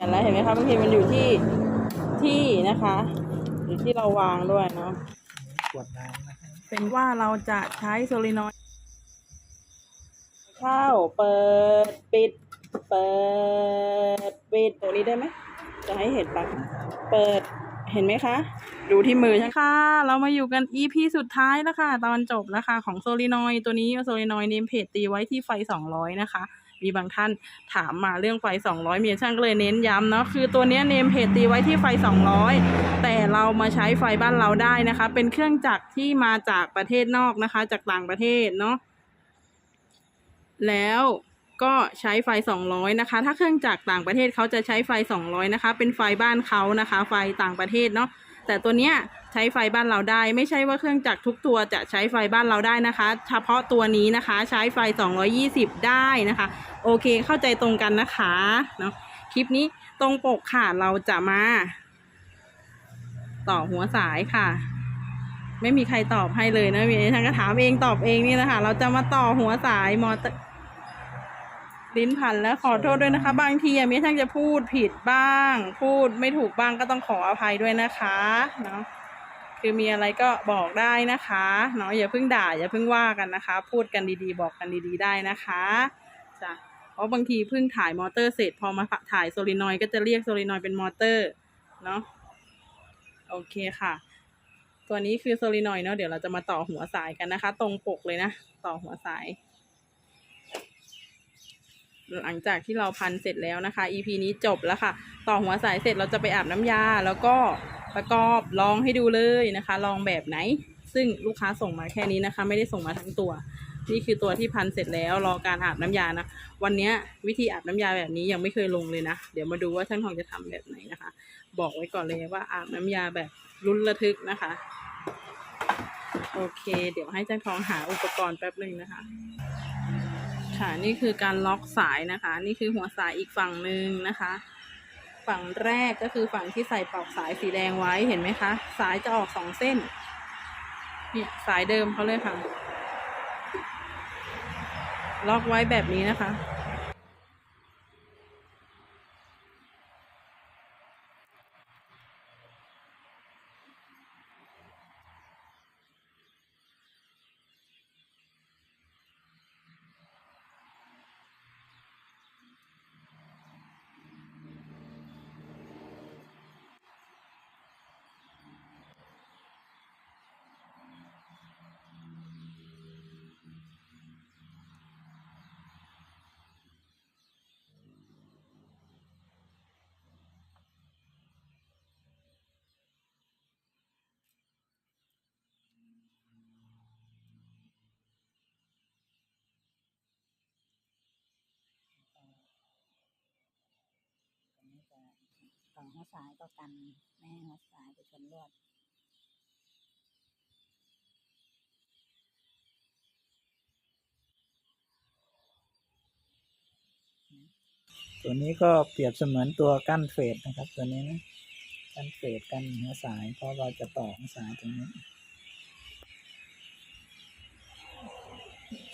เห็นแล้วเห็นไหมคะบางทีมันอยู่ที่ที่นะคะ อยู่ที่เราวางด้วยเนาะขวดน้ำนะครับเป็นว่าเราจะใช้โซลินอยด์เข้าเปิดปิด เปิดปิดตัวนี้ได้ไหมจะให้เห็นปะเปิดเห็นไหมคะ ดูที่มือใช่ไหมค่ะ เรามาอยู่กัน EP สุดท้ายแล้วค่ะ ตอนจบแล้วค่ะ ของโซลินอยด์ตัวนี้โซลินอยด์เนมเพจตีไว้ที่ไฟ 200 นะคะ มีบางท่านถามมาเรื่องไฟ 200มีช่างก็เลยเน้นย้ำเนาะคือตัวนี้เนมเพจตีไว้ที่ไฟ 200 แต่เรามาใช้ไฟบ้านเราได้นะคะ เป็นเครื่องจักรที่มาจากประเทศนอกนะคะ จากต่างประเทศเนาะแล้วก็ใช้ไฟ 200 นะคะ ถ้าเครื่องจักรต่างประเทศเขาจะใช้ไฟ 200 นะคะ เป็นไฟบ้านเขานะคะ ไฟต่างประเทศเนาะ แต่ตัวเนี้ย ใช้ไฟบ้านเราได้ ไม่ใช่ว่าเครื่องจักรทุกตัวจะใช้ไฟบ้านเราได้นะคะ เฉพาะตัวนี้นะคะ ใช้ไฟ 220 ได้นะคะ โอเคเข้าใจตรงกันนะคะเนาะคลิปนี้ตรงปกค่ะเราจะมา ต่อหัวสายค่ะ ไม่มีใครตอบให้เลยนะมีท่านก็ถามเองตอบเองนี่แหละค่ะ เราจะมาต่อหัวสายมอเตอร์ลิ้นพันแล้วขอโทษด้วยนะคะ บางทีมีท่านจะพูดผิดบ้าง พูดไม่ถูกบ้างก็ต้องขออภัยด้วยนะคะเนาะ คือมีอะไรก็บอกได้นะคะเนาะอย่าเพิ่งด่าอย่าเพิ่งว่ากันนะคะ พูดกันดีๆ บอกกันดีๆได้นะคะจ้ะเพราะบางทีเพิ่งถ่ายมอเตอร์เสร็จพอมาถ่ายโซลินอยก็จะเรียกโซลินอยเป็นมอเตอร์เนาะโอเคค่ะ ตัวนี้คือโซลินอยเนาะเดี๋ยวเราจะมาต่อหัวสายกันนะคะ ตรงปกเลยนะ ต่อหัวสาย หลังจากที่เราพันเสร็จแล้วนะคะ EP นี้จบแล้วค่ะ ต่อหัวสายเสร็จเราจะไปอาบน้ำยาแล้วก็ ประกอบลองให้ดูเลยนะคะ ลองแบบไหน ซึ่งลูกค้าส่งมาแค่นี้นะคะ ไม่ได้ส่งมาทั้งตัว นี่คือตัวที่พันเสร็จแล้วรอการอาบน้ำยานะ วันนี้วิธีอาบน้ำยาแบบนี้ยังไม่เคยลงเลยนะ เดี๋ยวมาดูว่าช่างทองจะทำแบบไหนนะคะ บอกไว้ก่อนเลยว่าอาบน้ำยาแบบรุนระทึกนะคะ โอเค เดี๋ยวให้ช่างทองหาอุปกรณ์แป๊บหนึ่งนะคะค่ะนี่คือการล็อกสายนะคะ นี่คือหัวสายอีกฝั่งหนึ่งนะคะ ฝั่งแรกก็คือฝั่งที่ใส่ปลอกสายสีแดงไว้เห็นไหมคะ สายจะออกสองเส้นเนี่ยสายเดิมเขาเลยค่ะ ล็อกไว้แบบนี้นะคะ ต่อหัวสายก็กันไม่ให้หัวสายไปชนลวดตัวนี้ก็เปรียบเสมือนตัวกั้นเฟสนะครับ ตัวนี้นะกั้นเฟสกั้นหัวสาย เพราะเราจะต่อหัวสายตรงนี้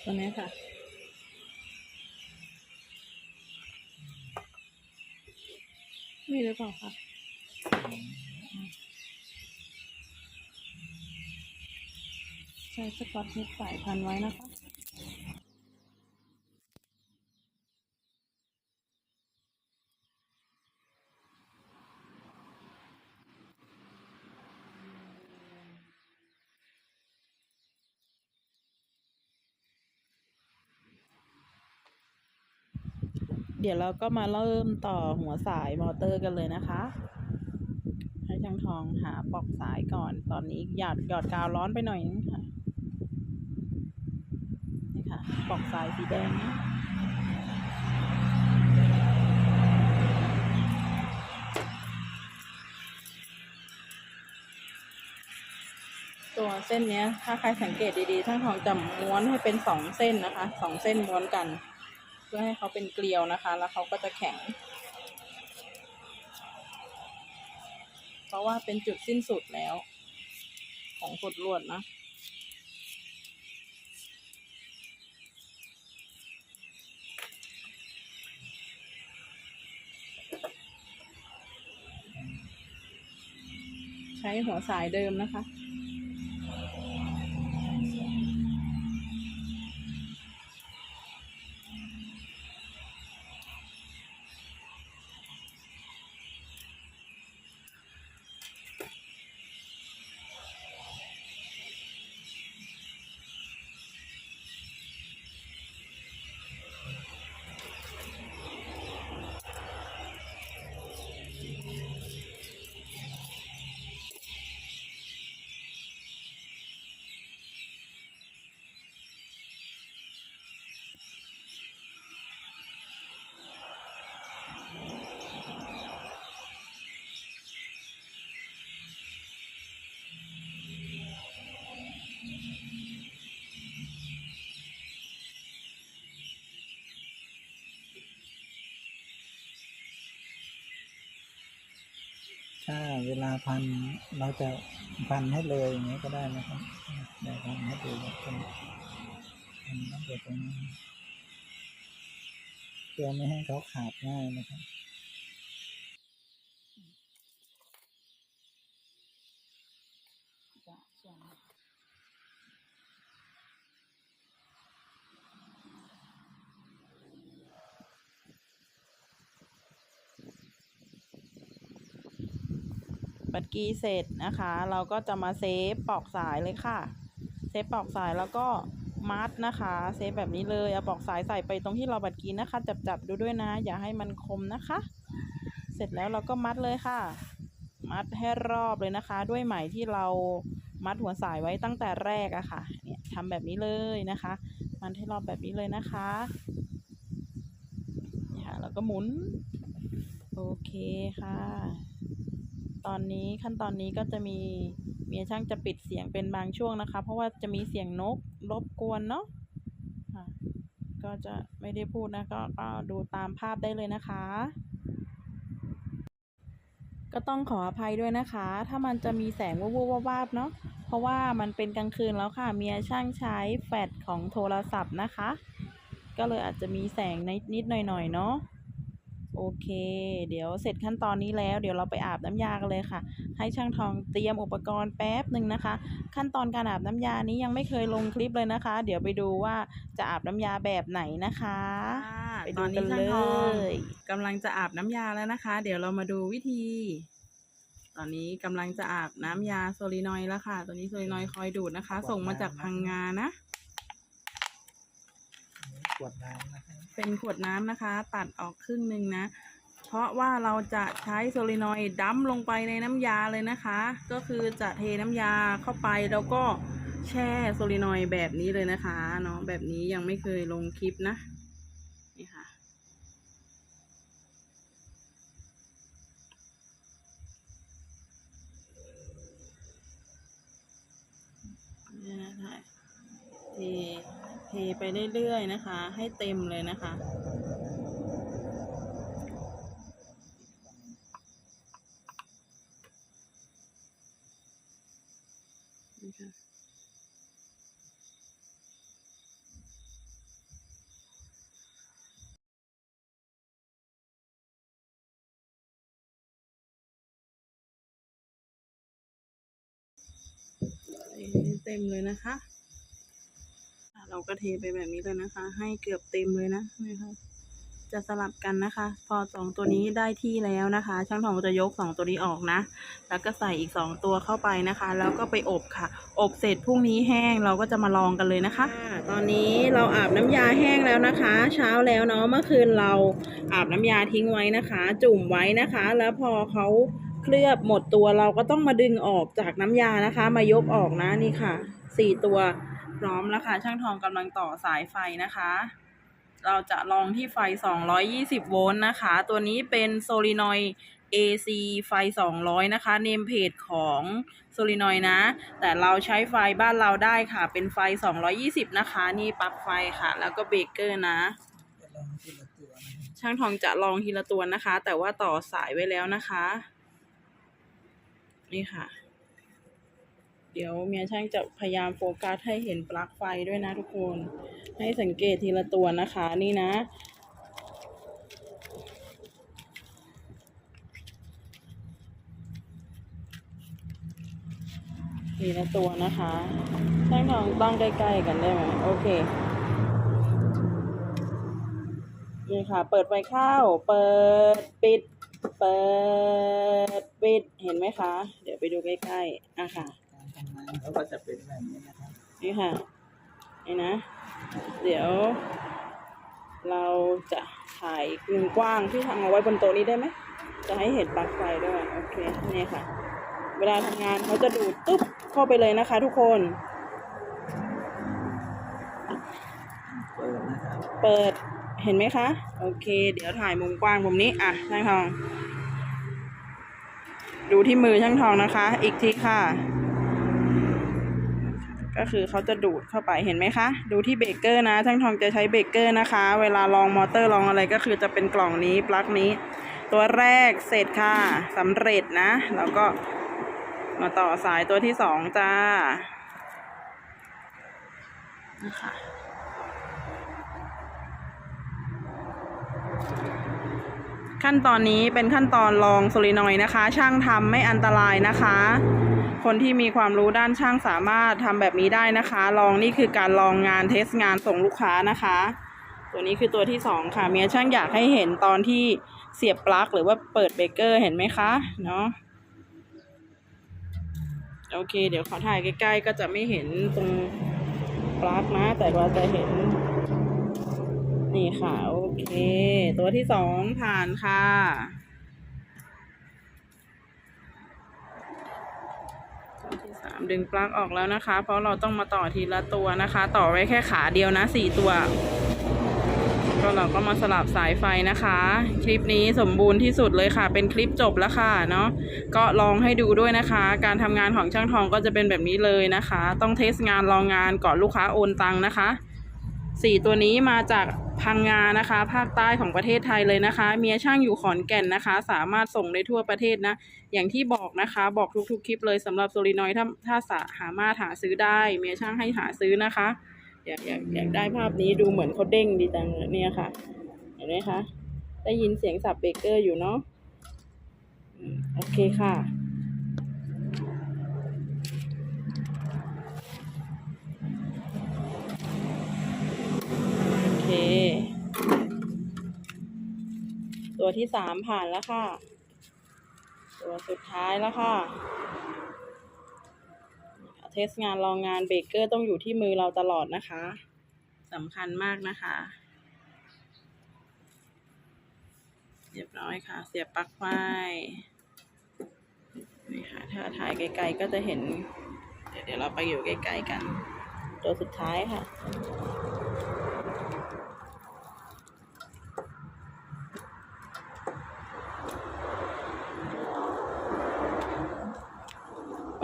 ตัวนี้ค่ะ นี่หรือเปล่าคะใช้สปอตเทปสายพันไว้นะคะ ดี๋ยวเราก็มาเริ่มต่อหัวสายมอเตอร์กันเลยนะคะ ให้ช่างทองหาปลอกสายก่อน ตอนนี้หยอดหยอดกาวร้อนไปหน่อยนึงค่ะ นี่ค่ะปลอกสายสีแดงนะตัวเส้นนี้ถ้าใครสังเกตดีๆช่างทองจะม้วนให้เป็นสองเส้นนะคะสองเส้นม้วนกันื่อให้เขาเป็นเกลียวนะคะ แล้วเขาก็จะแข็ง เพราะว่าเป็นจุดสิ้นสุดแล้ว ของกดลวดนะใช้หัวสายเดิมนะคะ ถ้าเวลาพันเราจะพันให้เลยอย่างนี้ก็ได้นะครับเดี๋ยวพันให้ดูว่าเป็นพันตั้งแต่ตรงนี้เพื่อไม่ให้เขาขาดง่ายนะครับ จะส่วน บัตร กีเสร็จนะคะ เราก็จะมาเซฟปลอกสายเลยค่ะ เซฟปลอกสายแล้วก็มัดนะคะ เซฟแบบนี้เลยเอาปลอกสายใส่ไปตรงที่เราบัตรกีนะคะ จับจับๆดูด้วยนะ อย่าให้มันคมนะคะ เสร็จแล้วเราก็มัดเลยค่ะ มัดให้รอบเลยนะคะ ด้วยไหมที่เรามัดหัวสายไว้ตั้งแต่แรกอะค่ะ เนี่ยทำแบบนี้เลยนะคะ มัดให้รอบแบบนี้เลยนะคะนี่ค่ะแล้วก็หมุน โอเคค่ะ ตอนนี้ขั้นตอนนี้ก็จะมีเมียช่างจะปิดเสียงเป็นบางช่วงนะคะ เพราะว่าจะมีเสียงนกรบกวนเนาะะก็จะไม่ได้พูดนะก็ก็ดูตามภาพได้เลยนะคะ ก็ต้องขออภัยด้วยนะคะ ถ้ามันจะมีแสงวูบๆวาบๆเนาะเพราะว่ามันเป็นกลางคืนแล้วค่ะ เมียช่างใช้แฟลชของโทรศัพท์นะคะ ก็เลยอาจจะมีแสงนิดๆหน่อยๆเนาะ โอเค เดี๋ยวเสร็จขั้นตอนนี้แล้วเดี๋ยวเราไปอาบน้ำยากันเลยค่ะ ให้ช่างทองเตรียมอุปกรณ์แป๊บหนึ่งนะคะ ขั้นตอนการอาบน้ำยานี้ยังไม่เคยลงคลิปเลยนะคะ เดี๋ยวไปดูว่าจะอาบน้ำยาแบบไหนนะคะไปตดูอนกันี้นช่างเลทองยกำลังจะอาบน้ำยาแล้วนะคะ เดี๋ยวเรามาดูวิธี ตอนนี้กำลังจะอาบน้ำยาโซลินอยด์แล้วค่ะ ตัวนี้โซลินอยด์คอยดูดนะคะ ส่งมาจากพังงานะ ขวดน้ำนะครับเป็นขวดน้ำนะคะ ตัดออกครึ่งหนึ่งนะ เพราะว่าเราจะใช้โซลินอยด์ดั้มลงไปในน้ำยาเลยนะคะ ก็คือจะเทน้ำยาเข้าไปแล้วก็แช่โซลินอยด์แบบนี้เลยนะคะเนาะแบบนี้ยังไม่เคยลงคลิปนะนี่ค่ะเนี่นะคะเทเท ไปเรื่อยๆนะคะ ให้เต็มเลยนะคะเต็มเลยนะคะ เราก็เทไปแบบนี้เลยนะคะ ให้เกือบเต็มเลยนะนี่ค่ะจะสลับกันนะคะ พอสองตัวนี้ได้ที่แล้วนะคะ ช่างทองจะยกสองตัวนี้ออกนะ แล้วก็ใส่อีกสองตัวเข้าไปนะคะ แล้วก็ไปอบค่ะ อบเสร็จพรุ่งนี้แห้งเราก็จะมาลองกันเลยนะคะ ตอนนี้เราอาบน้ำยาแห้งแล้วนะคะ เช้าแล้วเนาะเมื่อคืนเราอาบน้ำยาทิ้งไว้นะคะ จุ่มไว้นะคะ แล้วพอเขาเคลือบหมดตัวเราก็ต้องมาดึงออกจากน้ำยานะคะ มายกออกนะนี่ค่ะสี่ตัว พร้อมแล้วค่ะ ช่างทองกำลังต่อสายไฟนะคะ เราจะลองที่ไฟ 220 โวลต์นะคะ ตัวนี้เป็นโซลินอย AC ไฟ 200 นะคะ เนมเพจของโซลินอยนะ แต่เราใช้ไฟบ้านเราได้ค่ะ เป็นไฟ 220 นะคะ นี่ปลั๊กไฟค่ะ แล้วก็เบรกเกอร์นะ ช่างทองจะลองทีละตัวนะคะ แต่ว่าต่อสายไว้แล้วนะคะ นี่ค่ะ เดี๋ยวเมียช่างจะพยายามโฟกัสให้เห็นปลั๊กไฟด้วยนะทุกคน ให้สังเกตทีละตัวนะคะนี่นะนทีละตัวนะคะช่างทองตั้งใกล้ๆกันได้ไหมโอเคนี่ค่ะ เปิดไฟเข้า เปิดปิด เปิดปิด เห็นไหมคะ เดี๋ยวไปดูใกล้ๆอะค่ะ การทำงานเขาก็จะเป็นแบบนี้นะครับนี่ค่ะ นี่นะ เดี๋ยว เราจะถ่ายมุมกว้างที่ทำเอาไว้บนโต๊ะนี้ได้ไหม จะให้เห็นปลั๊กไฟด้วย โอเค นี่ค่ะ เวลาทำงานเขาจะดูดตุ๊บเข้าไปเลยนะคะทุกคน เปิดนะครับเปิด เห็นไหมคะ โอเค เดี๋ยวถ่ายมุมกว้างมุมนี้ อะช่างทอง ดูที่มือช่างทองนะคะ อีกทีค่ะ ก็คือเขาจะดูดเข้าไปเห็นไหมคะ ดูที่เบรกเกอร์นะช่างทองจะใช้เบรกเกอร์นะคะ เวลาลองมอเตอร์ลองอะไรก็คือจะเป็นกล่องนี้ปลั๊กนี้ ตัวแรกเสร็จค่ะสำเร็จนะ แล้วก็มาต่อสายตัวที่สองจ้านะคะขั้นตอนนี้เป็นขั้นตอนลองโซลินอยนะคะ ช่างทำไม่อันตรายนะคะ คนที่มีความรู้ด้านช่างสามารถทำแบบนี้ได้นะคะ ลองนี่คือการลองงานเทสงานส่งลูกค้านะคะ ตัวนี้คือตัวที่สองค่ะ เมียช่างอยากให้เห็นตอนที่เสียบปลั๊กหรือว่าเปิดเบเกอร์เห็นไหมคะเนาะโอเค เดี๋ยวขอถ่ายใกล้ ๆ ก็จะไม่เห็นตรงปลั๊กนะ แต่ว่าจะเห็น นี่ค่ะ โอเค ตัวที่สองผ่านค่ะ ตัวที่สาม ดึงปลั๊กออกแล้วนะคะ เพราะเราต้องมาต่อทีละตัวนะคะ ต่อไว้แค่ขาเดียวนะสี่ตัว ก็เราก็มาสลับสายไฟนะคะ คลิปนี้สมบูรณ์ที่สุดเลยค่ะ เป็นคลิปจบแล้วค่ะเนาะก็ลองให้ดูด้วยนะคะ การทำงานของช่างทองก็จะเป็นแบบนี้เลยนะคะ ต้องเทสงานลองงานก่อนลูกค้าโอนตังค์นะคะ สี่ตัวนี้มาจากพังงานะคะ ภาคใต้ของประเทศไทยเลยนะคะ เมียช่างอยู่ขอนแก่นนะคะ สามารถส่งได้ทั่วประเทศนะ อย่างที่บอกนะคะ บอกทุกๆคลิปเลยสำหรับโซลินอยถ้าถ้าสาหามารถหาซื้อได้ เมียช่างให้หาซื้อนะคะ อยากอยากอยากได้ภาพนี้ดูเหมือนเขาเด้งดีจังเนี่ยค่ะ เห็นไหมคะ ได้ยินเสียงสับเบเกอร์อยู่เนาะโอเคค่ะ เค ตัวที่สามผ่านแล้วค่ะ ตัวสุดท้ายแล้วค่ะ เทสงานลองงานเบเกอร์ต้องอยู่ที่มือเราตลอดนะคะสำคัญมากนะคะ เรียบร้อยค่ะ เสียบปลั๊กไฟนี่ค่ะ ถ้าถ่ายไกลๆก็จะเห็น เดี๋ยวเราไปอยู่ใกล้ๆกัน ตัวสุดท้ายค่ะ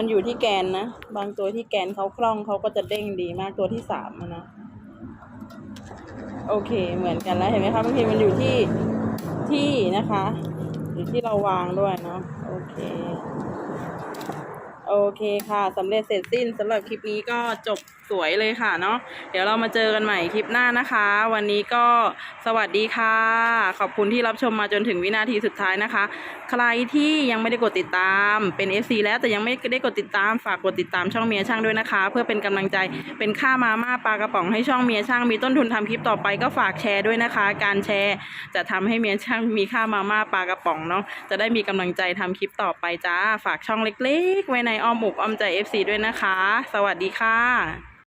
มันอยู่ที่แกนนะ บางตัวที่แกนเขาคล่องเขาก็จะเด้งดีมากตัวที่สามนะ โอเคเหมือนกันแล้วเห็นไหมคะบางทีมันอยู่ที่ที่นะคะ อยู่ที่เราวางด้วยเนาะโอเค โอเคค่ะสำเร็จเสร็จสิ้นสำหรับคลิปนี้ก็จบ วยเลยค่ะเนาะเดี๋ยวเรามาเจอกันใหม่คลิปหน้านะคะ วันนี้ก็สวัสดีค่ะ ขอบคุณที่รับชมมาจนถึงวินาทีสุดท้ายนะคะ ใครที่ยังไม่ได้กดติดตามเป็น FC แล้วแต่ยังไม่ได้กดติดตามฝากกดติดตามช่องเมียช่างด้วยนะคะ เพื่อเป็นกำลังใจเป็นค่ามาม่าปลากระป๋องให้ช่องเมียช่างมีต้นทุนทำคลิปต่อไปก็ฝากแชร์ด้วยนะคะ การแชร์จะทำให้เมียช่างมีค่ามาม่าปลากระป๋องเนาะจะได้มีกำลังใจทำคลิปต่อไปจ้าฝากช่องเล็ก ๆ ไว้ในอ้อมอกอ้อมใจ FC ด้วยนะคะ สวัสดีค่ะ